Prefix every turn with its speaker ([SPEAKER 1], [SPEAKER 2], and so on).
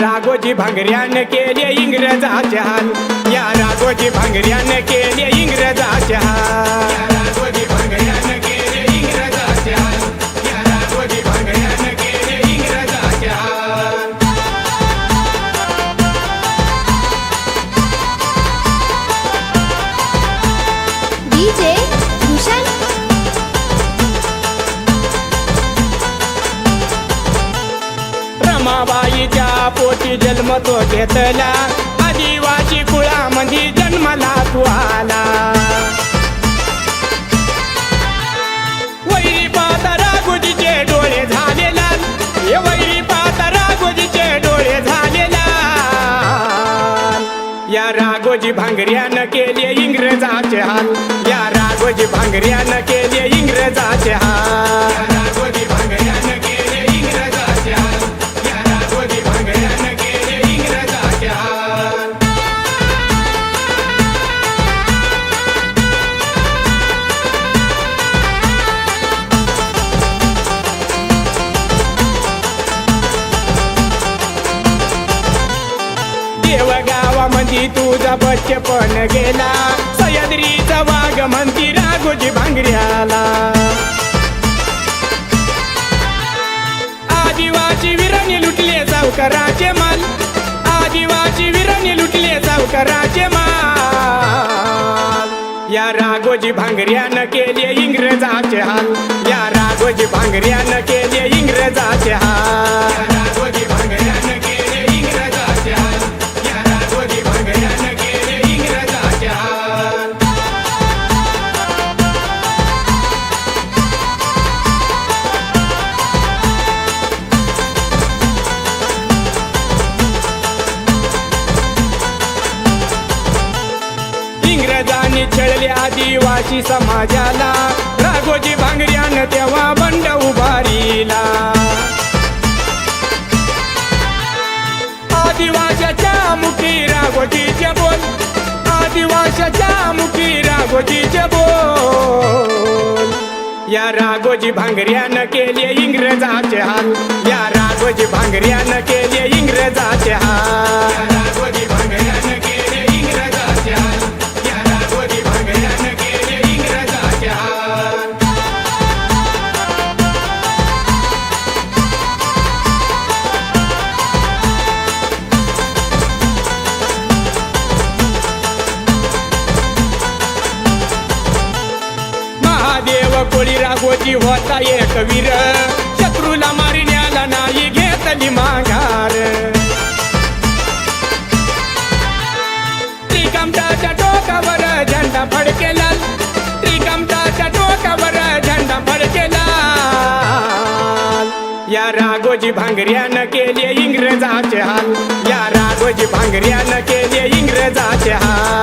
[SPEAKER 1] राघोजी भंगऱ्यान केले इंग्रजाच्या पोटी जन्म तो घेतला. आदिवासी कुळामध्ये म्हणजे जन्मला तू आला. वैरी पाहता गुजीचे डोळे झाले लाल हे वैरी पाहता गुजीचे डोळे झाले लाल या राघोजी भांगऱ्यानं केले इंग्रजाचे हाल. या राघोजी भांगऱ्यानं केले इंग्रजा की तुझा बच्चपण गेला. सह्याद्रीचा वाघ म्हणती राघोजी भांगऱ्याला आदिवासी वीरांनी लुटले सावकाराचे माल. आदिवासी वीरांनी लुटले सावकाराचे माल. या राघोजी भांगऱ्यानं केले इंग्रजाचे हाल. या राघोजी भांगऱ्यानं केले इंग्रजाचे हाल. आदिवासी समाजाला राघोजी भांगऱ्यानं तेव्हा बंड उभारीला. आदिवासाच्या मुखी राघोजीचे बोल आदिवासाच्या मुखी राघोजीचे बोल. या राघोजी भांगऱ्यानं केले इंग्रजाचे हाल या राघोजी भांगऱ्यानं केले इंग्रजाचे कोळी होता एक वीर. शत्रूला मारण्याला नाही घेतली माघार. त्रिकमताच्या टोकावर झेंडा फडकेला. त्रिकमताच्या टोकावर झेंडा फडकेला. या राघोजी भांगऱ्यानं केले इंग्रजाचे हाल. या राघोजी भांगऱ्यानं केले इंग्रजाचे हाल.